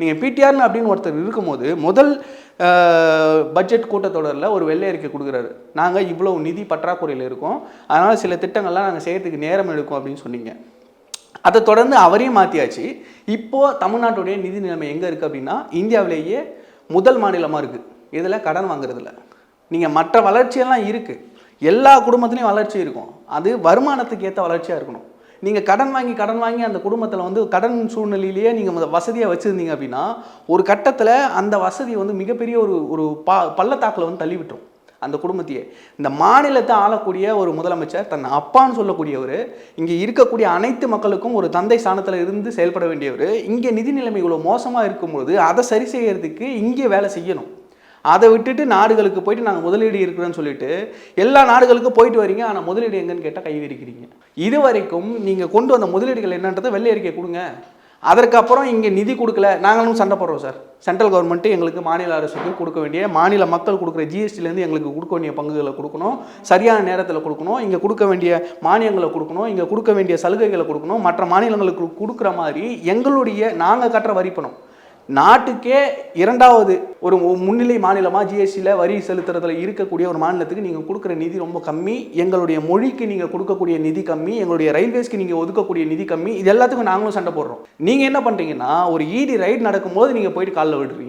நீங்கள் பிடிஆர்னு அப்படின்னு ஒருத்தர் இருக்கும்போது முதல் பட்ஜெட் கூட்டத்தொடரில் ஒரு வெள்ளை அறிக்கை கொடுக்குறாரு. நாங்கள் இவ்வளோ நிதி பற்றாக்குறையில் இருக்கோம். அதனால் சில திட்டங்கள்லாம் நாங்கள் செய்கிறதுக்கு நேரம் எடுக்கும் அப்படின்னு சொன்னீங்க. அதை தொடர்ந்து அவரையும் மாற்றியாச்சு இப்போது தமிழ்நாட்டுடைய நிதி நிலைமை எங்கே இருக்குது அப்படின்னா இந்தியாவிலேயே முதல் மாநிலமாக இருக்குது இதில் கடன் வாங்குறதில்ல. நீங்கள் மற்ற வளர்ச்சியெல்லாம் இருக்குது எல்லா குடும்பத்துலேயும் வளர்ச்சி இருக்கும். அது வருமானத்துக்கு ஏற்ற வளர்ச்சியாக இருக்கணும். நீங்கள் கடன் வாங்கி கடன் வாங்கி அந்த குடும்பத்தில் வந்து கடன் சூழ்நிலையிலேயே நீங்கள் வசதியாக வச்சுருந்தீங்க அப்படின்னா ஒரு கட்டத்தில் அந்த வசதியை வந்து மிகப்பெரிய ஒரு ஒரு பா பள்ளத்தாக்கில் வந்து தள்ளிவிட்டோம் அந்த குடும்பத்தையே. இந்த மாநிலத்தை ஆளக்கூடிய ஒரு முதலமைச்சர் தன் அப்பான்னு சொல்லக்கூடியவர் இங்கே இருக்கக்கூடிய அனைத்து மக்களுக்கும் ஒரு தந்தை ஸ்தானத்தில் இருந்து செயல்பட வேண்டியவர் இங்கே நிதி நிலைமை இவ்வளோ மோசமாக இருக்கும்போது அதை சரி செய்யறதுக்கு இங்கே வேலை செய்யணும். அதை விட்டுட்டு நாடுகளுக்கு போயிட்டு நாங்கள் முதலீடு இருக்கிறோன்னு சொல்லிட்டு எல்லா நாடுகளுக்கும் போயிட்டு வரீங்க. ஆனால் முதலீடு எங்கன்னு கேட்டால் கைவிரிக்கிறீங்க. இது வரைக்கும் நீங்கள் கொண்டு வந்த முதலீடுகள் என்னன்றதை வெள்ளை அறிக்கை கொடுங்க. அதற்கப்புறம் இங்கே நிதி கொடுக்கல. நாங்களும் சண்டை போடுறோம் சார். சென்ட்ரல் கவர்மெண்ட்டு எங்களுக்கு மாநில அரசுக்கு கொடுக்க வேண்டிய மாநில மக்கள் கொடுக்குற ஜிஎஸ்டிலேருந்து எங்களுக்கு கொடுக்க வேண்டிய பங்குகளை கொடுக்கணும். சரியான நேரத்தில் கொடுக்கணும். இங்கே கொடுக்க வேண்டிய மானியங்களை கொடுக்கணும். இங்கே கொடுக்க வேண்டிய சலுகைகளை கொடுக்கணும். மற்ற மாநிலங்களுக்கு கொடுக்குற மாதிரி எங்களுடைய நாங்கள் கட்டுற வரிப்பணம் நாட்டுக்கே இரண்டாவது ஒரு முன்னிலை மாநிலமாக ஜிஎஸ்டியில் வரி செலுத்துறதுல இருக்கக்கூடிய ஒரு மாநிலத்துக்கு நீங்கள் கொடுக்குற நிதி ரொம்ப கம்மி. எங்களுடைய மொழிக்கு நீங்கள் கொடுக்கக்கூடிய நிதி கம்மி. எங்களுடைய ரயில்வேஸ்க்கு நீங்கள் ஒதுக்கக்கூடிய நிதி கம்மி. இது எல்லாத்துக்கும் நாங்களும் சண்டை போடுறோம். நீங்கள் என்ன பண்ணுறீங்கன்னா ஒரு இடி ரைட் நடக்கும்போது நீங்கள் போயிட்டு காலில் விடுறீங்க